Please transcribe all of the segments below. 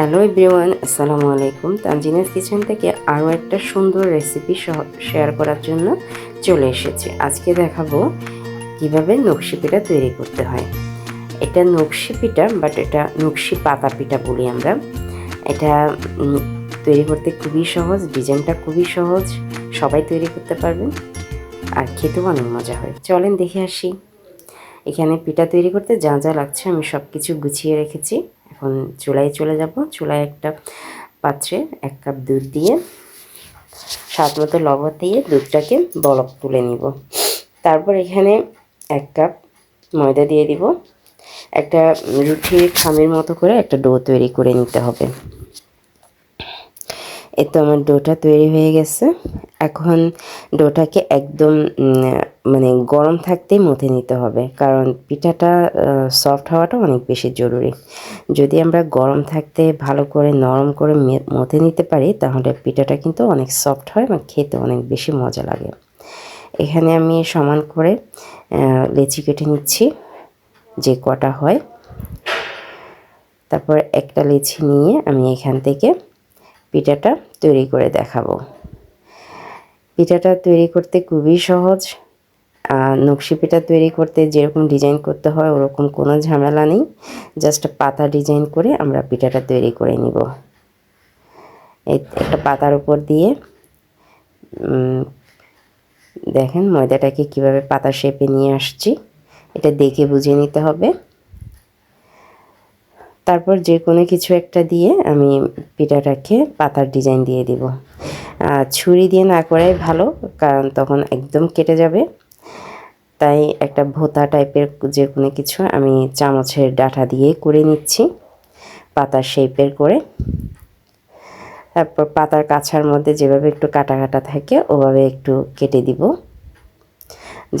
Hello everyone, আসসালামু আলাইকুম। Tanzina's kitchen থেকে আরও একটা সুন্দর রেসিপি শেয়ার করার জন্য চলে এসেছি। আজকে দেখাবো কীভাবে নকশি পিঠা তৈরি করতে হয়। এটা নকশি পিঠা বাট এটা নকশি পাতা পিঠা বলি আমরা। এটা তৈরি করতে খুবই সহজ, ডিজাইনটা খুবই সহজ, সবাই তৈরি করতে পারবেন আর খেতেও অনেক মজা হয়। চলেন দেখে আসি। এখানে পিঠা তৈরি করতে যা যা লাগছে আমি সব কিছু গুছিয়ে রেখেছি। এখন চুলায় চলে যাব। চুলায় একটা পাত্রে এক কাপ দুধ দিয়ে, স্বাদ মতো লবণ দিয়ে দুধটাকে বলক তুলে নিব। তারপর এখানে এক কাপ ময়দা দিয়ে দিব। একটা রুটির খামের মতো করে একটা ডো তৈরি করে নিতে হবে। এই তো আমার ডোটা তৈরি হয়ে গেছে। এখন ডোটাকে একদম মানে গরম থাকতেই মথে নিতে হবে। কারণ পিঠাটা সফট হওয়াটা অনেক বেশি জরুরি। যদি আমরা গরম থাকতে ভালো করে, নরম করে মথে নিতে পারি, তাহলে পিঠাটা কিন্তু অনেক সফট হয় এবং খেতে অনেক বেশি মজা লাগে। এখানে আমি সমান করে লেচি কেটে নিচ্ছি, যে কটা হয়। তারপর একটা লেচি নিয়ে আমি এখান থেকে পিঠাটা তৈরি করে দেখাবো। পিঠাটা তৈরি করতে খুবই সহজ। নকশি পিঠা তৈরি করতে যেরকম ডিজাইন করতে হয়, ওরকম কোনো ঝামেলা নেই। জাস্ট পাতা ডিজাইন করে আমরা পিঠাটা তৈরি করে নিব। একটা পাতার উপর দিয়ে দেখেন ময়দাটাকে কীভাবে পাতা শেপে নিয়ে আসছি। এটা দেখে বুঝে নিতে হবে। তারপর যে কোনো কিছু একটা দিয়ে আমি পিঠাটাকে পাতার ডিজাইন দিয়ে দিব। ছুরি দিয়ে না করাই ভালো, কারণ তখন একদম কেটে যাবে। তাই একটা ভোতা টাইপের যে কোনো কিছু আমি চামচের ডাঁটা দিয়ে করে নিচ্ছি, পাতার শেপের করে। তারপর পাতার কাছার মধ্যে যেভাবে একটু কাটা কাটা থাকে, ওভাবে একটু কেটে দিব,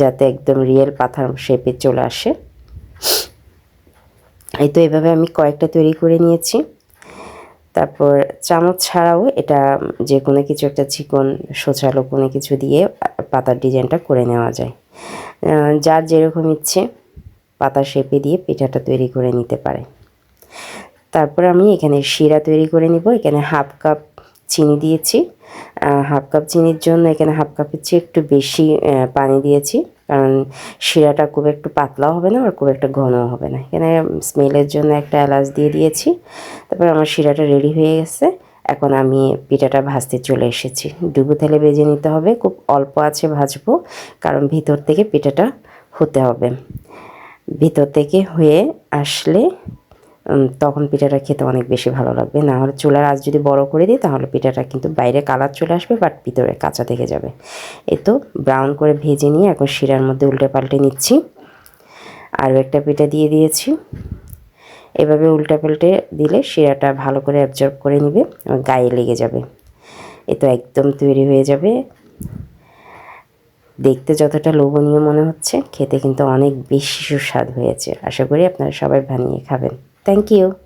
যাতে একদম রিয়েল পাতার শেপে চলে আসে। এই তো এভাবে আমি কয়েকটা তৈরি করে নিয়েছি। তারপর চামচ ছাড়াও এটা যে কোনো কিছু একটা চিকন সোচালো কোনো কিছু দিয়ে পাতার ডিজাইনটা করে নেওয়া যায়। যার যেরকম ইচ্ছে পাতা শেপে দিয়ে পিঠাটা তৈরি করে নিতে পারে। তারপর আমি এখানে শিরা তৈরি করে নিব। এখানে হাফ কাপ চিনি দিয়েছি। হাফ কাপ চিনির জন্য এখানে হাফ কাপের চেয়ে একটু বেশি পানি দিয়েছি। কারণ শিরাটা খুব একটু পাতলাও হবে না, আর খুব একটা ঘনও হবে না। এখানে স্মেলের জন্য একটা এলাচ দিয়ে দিয়েছি। তারপর আমার শিরাটা রেডি হয়ে গেছে। এখন আমি পিঠাটা ভাজতে চলে এসেছি। ডুবো তেলে বেজে নিতে হবে। খুব অল্প আছে ভাজবো, কারণ ভিতর থেকে পিঠাটা হতে হবে। ভিতর থেকে হয়ে আসলে তখন পিঠাটা খেতে অনেক বেশি ভালো লাগবে। না হলে চুলার আজ যদি বড় করে দিই, তাহলে পিঠাটা কিন্তু বাইরে কালার চলে আসবে বাট ভিতরে কাঁচা থেকে যাবে। এই তো ব্রাউন করে ভেজে নিয়ে এখন শিরার মধ্যে উল্টে পাল্টে নিচ্ছি। আরও একটা পিঠা দিয়ে দিয়েছি। এভাবে উল্টা পাল্টে দিলে শিরাটা ভালো করে অ্যাবজর্ব করে নিবে গায়ে লেগে যাবে। এ তো একদম তৈরি হয়ে যাবে। দেখতে যতটা লোভনীয় মনে হচ্ছে, খেতে কিন্তু অনেক বেশি সুস্বাদ হয়েছে। আশা করি আপনারা সবাই বানিয়ে খাবেন। Thank you.